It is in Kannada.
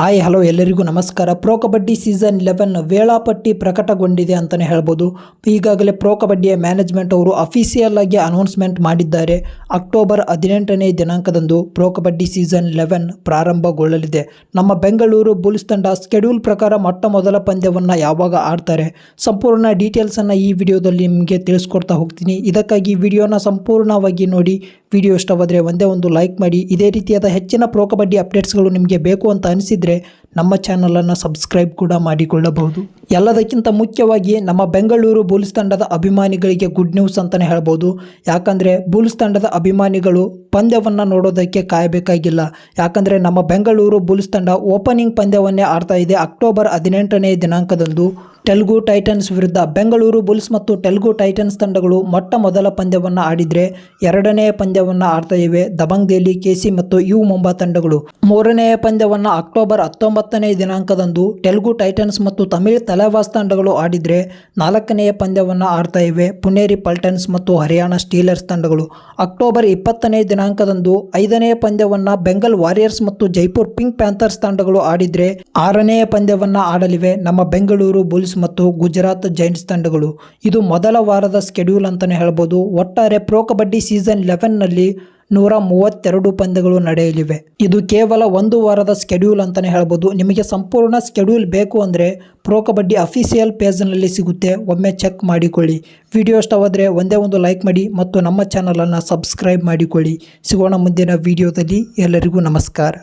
ಹಾಯ್ ಹಲೋ ಎಲ್ಲರಿಗೂ ನಮಸ್ಕಾರ. ಪ್ರೋ ಕಬಡ್ಡಿ ಸೀಸನ್ ಲೆವೆನ್ ವೇಳಾಪಟ್ಟಿ ಪ್ರಕಟಗೊಂಡಿದೆ ಅಂತಲೇ ಹೇಳ್ಬೋದು. ಈಗಾಗಲೇ ಪ್ರೋ ಕಬಡ್ಡಿಯ ಮ್ಯಾನೇಜ್ಮೆಂಟ್ ಅವರು ಅಫಿಷಿಯಲ್ ಆಗಿ ಅನೌನ್ಸ್ಮೆಂಟ್ ಮಾಡಿದ್ದಾರೆ. ಅಕ್ಟೋಬರ್ ಹದಿನೆಂಟನೇ ದಿನಾಂಕದಂದು ಪ್ರೋ ಕಬಡ್ಡಿ ಸೀಸನ್ ಲೆವೆನ್ ಪ್ರಾರಂಭಗೊಳ್ಳಲಿದೆ. ನಮ್ಮ ಬೆಂಗಳೂರು ಬುಲ್ಸ್ ತಂಡ ಸ್ಕೆಡ್ಯೂಲ್ ಪ್ರಕಾರ ಮೊಟ್ಟ ಮೊದಲ ಪಂದ್ಯವನ್ನು ಯಾವಾಗ ಆಡ್ತಾರೆ? ಸಂಪೂರ್ಣ ಡೀಟೇಲ್ಸನ್ನು ಈ ವಿಡಿಯೋದಲ್ಲಿ ನಿಮಗೆ ತಿಳಿಸ್ಕೊಡ್ತಾ ಹೋಗ್ತೀನಿ. ಇದಕ್ಕಾಗಿ ವಿಡಿಯೋನ ಸಂಪೂರ್ಣವಾಗಿ ನೋಡಿ ವಿಡಿಯೋ ಇಷ್ಟವಾದರೆ ಒಂದೇ ಒಂದು ಲೈಕ್ ಮಾಡಿ. ಇದೇ ರೀತಿಯಾದ ಹೆಚ್ಚಿನ ಪ್ರೋ ಕಬಡ್ಡಿ ಅಪ್ಡೇಟ್ಸ್ಗಳು ನಿಮಗೆ ಬೇಕು ಅಂತ ಅನಿಸಿದರೆ ನಮ್ಮ ಚಾನಲನ್ನು ಸಬ್ಸ್ಕ್ರೈಬ್ ಕೂಡ ಮಾಡಿಕೊಳ್ಳಬಹುದು. ಎಲ್ಲದಕ್ಕಿಂತ ಮುಖ್ಯವಾಗಿ ನಮ್ಮ ಬೆಂಗಳೂರು ಬುಲ್ಸ್ ತಂಡದ ಅಭಿಮಾನಿಗಳಿಗೆ ಗುಡ್ ನ್ಯೂಸ್ ಅಂತಲೇ ಹೇಳ್ಬೋದು. ಯಾಕಂದರೆ ಬುಲ್ಸ್ ತಂಡದ ಅಭಿಮಾನಿಗಳು ಪಂದ್ಯವನ್ನು ನೋಡೋದಕ್ಕೆ ಕಾಯಬೇಕಾಗಿಲ್ಲ. ಯಾಕಂದರೆ ನಮ್ಮ ಬೆಂಗಳೂರು ಬುಲ್ಸ್ ತಂಡ ಓಪನಿಂಗ್ ಪಂದ್ಯವನ್ನೇ ಆಡ್ತಾ ಇದೆ ಅಕ್ಟೋಬರ್ ಹದಿನೆಂಟನೇ ದಿನಾಂಕದಂದು. ತೆಲುಗು ಟೈಟನ್ಸ್ ವಿರುದ್ಧ ಬೆಂಗಳೂರು ಬುಲ್ಸ್ ಮತ್ತು ತೆಲುಗು ಟೈಟನ್ಸ್ ತಂಡಗಳು ಮೊಟ್ಟ ಮೊದಲ ಪಂದ್ಯವನ್ನು ಆಡಿದರೆ ಎರಡನೇ ಪಂದ್ಯವನ್ನು ಆಡ್ತಾ ಇವೆ ದಬಂಗ್ ದೆಹಲಿ ಕೆಸಿ ಮತ್ತು ಯು ಮುಂಬಾ ತಂಡಗಳು. ಮೂರನೆಯ ಪಂದ್ಯವನ್ನು ಅಕ್ಟೋಬರ್ ಹತ್ತೊಂಬತ್ತನೇ ದಿನಾಂಕದಂದು ತೆಲುಗು ಟೈಟನ್ಸ್ ಮತ್ತು ತಮಿಳ್ ತಲೆವಾಸ್ ತಂಡಗಳು ಆಡಿದರೆ ನಾಲ್ಕನೆಯ ಪಂದ್ಯವನ್ನು ಆಡ್ತಾ ಇವೆ ಪುನೇರಿ ಪಲ್ಟನ್ಸ್ ಮತ್ತು ಹರಿಯಾಣ ಸ್ಟೀಲರ್ಸ್ ತಂಡಗಳು. ಅಕ್ಟೋಬರ್ ಇಪ್ಪತ್ತನೇ ದಿನಾಂಕದಂದು ಐದನೆಯ ಪಂದ್ಯವನ್ನು ಬೆಂಗಲ್ ವಾರಿಯರ್ಸ್ ಮತ್ತು ಜೈಪುರ್ ಪಿಂಕ್ ಪ್ಯಾಂಥರ್ಸ್ ತಂಡಗಳು ಆಡಿದರೆ ಆರನೆಯ ಪಂದ್ಯವನ್ನು ಆಡಲಿವೆ ನಮ್ಮ ಬೆಂಗಳೂರು ಬುಲ್ಸ್ ಮತ್ತು ಗುಜರಾತ್ ಜೈಂಟ್ಸ್ ತಂಡಗಳು. ಇದು ಮೊದಲ ವಾರದ ಸ್ಕೆಡ್ಯೂಲ್ ಅಂತಲೇ ಹೇಳ್ಬೋದು. ಒಟ್ಟಾರೆ ಪ್ರೊ ಕಬಡ್ಡಿ ಸೀಸನ್ ಲೆವೆನ್ನಲ್ಲಿ ನೂರ ಮೂವತ್ತೆರಡು ಪಂದ್ಯಗಳು ನಡೆಯಲಿವೆ. ಇದು ಕೇವಲ ಒಂದು ವಾರದ ಸ್ಕೆಡ್ಯೂಲ್ ಅಂತಲೇ ಹೇಳ್ಬೋದು. ನಿಮಗೆ ಸಂಪೂರ್ಣ ಸ್ಕೆಡ್ಯೂಲ್ ಬೇಕು ಅಂದರೆ ಪ್ರೊ ಕಬಡ್ಡಿ ಅಫಿಷಿಯಲ್ ಪೇಜ್ನಲ್ಲಿ ಸಿಗುತ್ತೆ. ಒಮ್ಮೆ ಚೆಕ್ ಮಾಡಿಕೊಳ್ಳಿ. ವಿಡಿಯೋ ಇಷ್ಟವಾದರೆ ಒಂದೇ ಒಂದು ಲೈಕ್ ಮಾಡಿ ಮತ್ತು ನಮ್ಮ ಚಾನಲನ್ನು ಸಬ್ಸ್ಕ್ರೈಬ್ ಮಾಡಿಕೊಳ್ಳಿ. ಸಿಗೋಣ ಮುಂದಿನ ವಿಡಿಯೋದಲ್ಲಿ. ಎಲ್ಲರಿಗೂ ನಮಸ್ಕಾರ.